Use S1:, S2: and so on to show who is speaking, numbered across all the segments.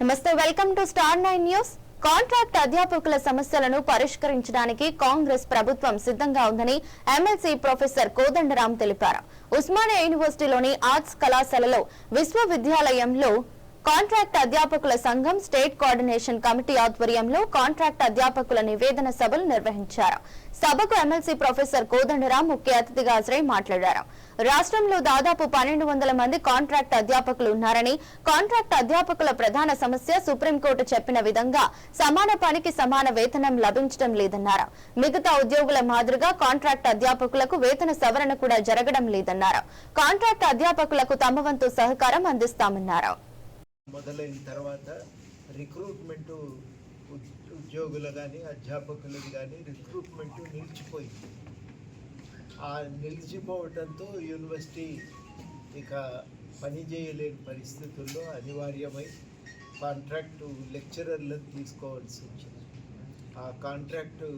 S1: నమస్తే welcome to star nine news. Contract అధ్యాపకుల సమస్యలను పరిష్కరించడానికి కాంగ్రెస్ ప్రభుత్వం సిద్ధంగా ఉందని ఎమ్మెల్సీ ప్రొఫెసర్ కోదండరాం తెలిపారు. ఉస్మానియా యూనివర్సిటీలోని ఆర్ట్స్ కళాశాలలో విశ్వవిద్యాలయంలో కాంట్రాక్ట్ అధ్యాపకుల సంఘం స్టేట్ కోఆర్డినేషన్ కమిటీ ఆధ్వర్యంలో కాంట్రాక్ట్ అధ్యాపకుల నివేదన సభలు నిర్వహించారు. సభకు ఎమ్మెల్సీ ప్రొఫెసర్ కోదండరాం ముఖ్య అతిథిగా హాజరై మాట్లాడారు. రాష్ట్రంలో దాదాపు పన్నెండు వందల మంది కాంట్రాక్ట్ అధ్యాపకులు ఉన్నారని కాంట్రాక్ట్ అధ్యాపకుల ప్రధాన సమస్య సుప్రీంకోర్టు చెప్పిన విధంగా సమాన పనికి సమాన వేతనం లభించడం లేదన్నారు. మిగతా ఉద్యోగుల మాదిరిగా కాంట్రాక్ట్ అధ్యాపకులకు వేతన సవరణ కూడా జరగడం లేదన్నారు. కాంట్రాక్ట్ అధ్యాపకులకు తమ వంతు సహకారం అందిస్తామన్నారు.
S2: మొదలైన తర్వాత రిక్రూట్మెంటు ఉద్యోగులు కానీ అధ్యాపకులది కానీ రిక్రూట్మెంట్ నిలిచిపోయింది. ఆ నిలిచిపోవడంతో యూనివర్సిటీ ఇక పని చేయలేని పరిస్థితుల్లో అనివార్యమై కాంట్రాక్టు లెక్చరర్లను తీసుకోవాల్సి వచ్చింది. ఆ కాంట్రాక్టు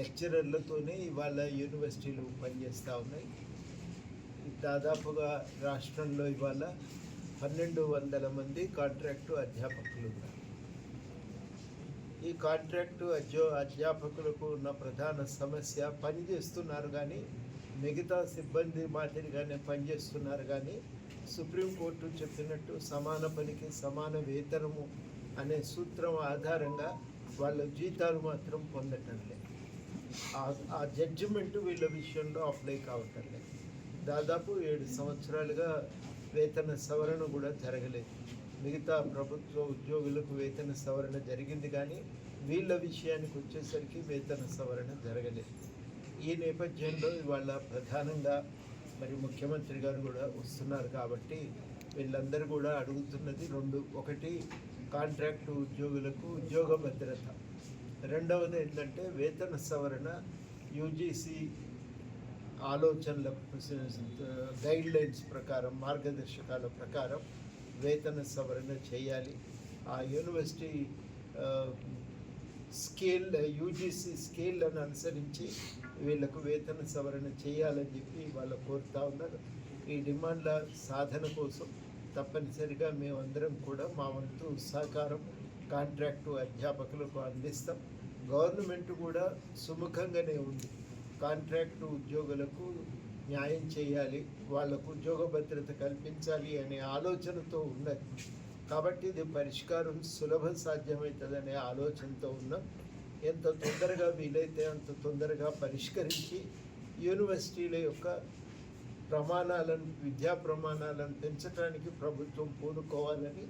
S2: లెక్చరర్లతోనే ఇవాళ యూనివర్సిటీలు పనిచేస్తూ ఉన్నాయి. దాదాపుగా రాష్ట్రంలో ఇవాళ పన్నెండు వందల మంది కాంట్రాక్టు అధ్యాపకులు ఉన్నారు ఈ కాంట్రాక్టు అధ్యో అధ్యాపకులకు ఉన్న ప్రధాన సమస్య పని చేస్తున్నారు కానీ మిగతా సిబ్బంది మాదిరిగానే పనిచేస్తున్నారు కానీ సుప్రీంకోర్టు చెప్పినట్టు సమాన పనికి సమాన వేతనము అనే సూత్రం ఆధారంగా వాళ్ళ జీతాలు మాత్రం పొందటం లేదు. ఆ- ఆ జడ్జిమెంట్ వీళ్ళ విషయంలో అప్లై కావటం లేదు. దాదాపు ఏడు సంవత్సరాలుగా వేతన సవరణ కూడా జరగలేదు. మిగతా ప్రభుత్వ ఉద్యోగులకు వేతన సవరణ జరిగింది కానీ వీళ్ళ విషయానికి వచ్చేసరికి వేతన సవరణ జరగలేదు. ఈ నేపథ్యంలో ఇవాళ ప్రధానంగా మరి ముఖ్యమంత్రి గారు కూడా వస్తున్నారు కాబట్టి వీళ్ళందరూ కూడా అడుగుతున్నది రెండు. ఒకటి కాంట్రాక్టు ఉద్యోగులకు ఉద్యోగ భద్రత. రెండవది ఏంటంటే వేతన సవరణ యూజీసీ ఆలోచనల గైడ్ లైన్స్ ప్రకారం మార్గదర్శకాల ప్రకారం వేతన సవరణ చేయాలి. ఆ యూనివర్సిటీ స్కేల్ యూజీసీ స్కేళ్ళను అనుసరించి వీళ్ళకు వేతన సవరణ చేయాలని చెప్పి వాళ్ళు కోరుతా ఉన్నారు. ఈ డిమాండ్ల సాధన కోసం తప్పనిసరిగా మేమందరం కూడా మా వంతు సహకారం కాంట్రాక్టు అధ్యాపకులకు అందిస్తాం. గవర్నమెంట్ కూడా సుముఖంగానే ఉంది. కాంట్రాక్టు ఉద్యోగులకు న్యాయం చేయాలి వాళ్ళకు ఉద్యోగ భద్రత కల్పించాలి అనే ఆలోచనతో ఉన్నది. కాబట్టి ఇది పరిష్కారం సులభ సాధ్యమవుతుందనే ఆలోచనతో ఉన్నాం. ఎంత తొందరగా వీలైతే అంత తొందరగా పరిష్కరించి యూనివర్సిటీల యొక్క ప్రమాణాలను విద్యా ప్రమాణాలను పెంచడానికి ప్రభుత్వం పూనుకోవాలని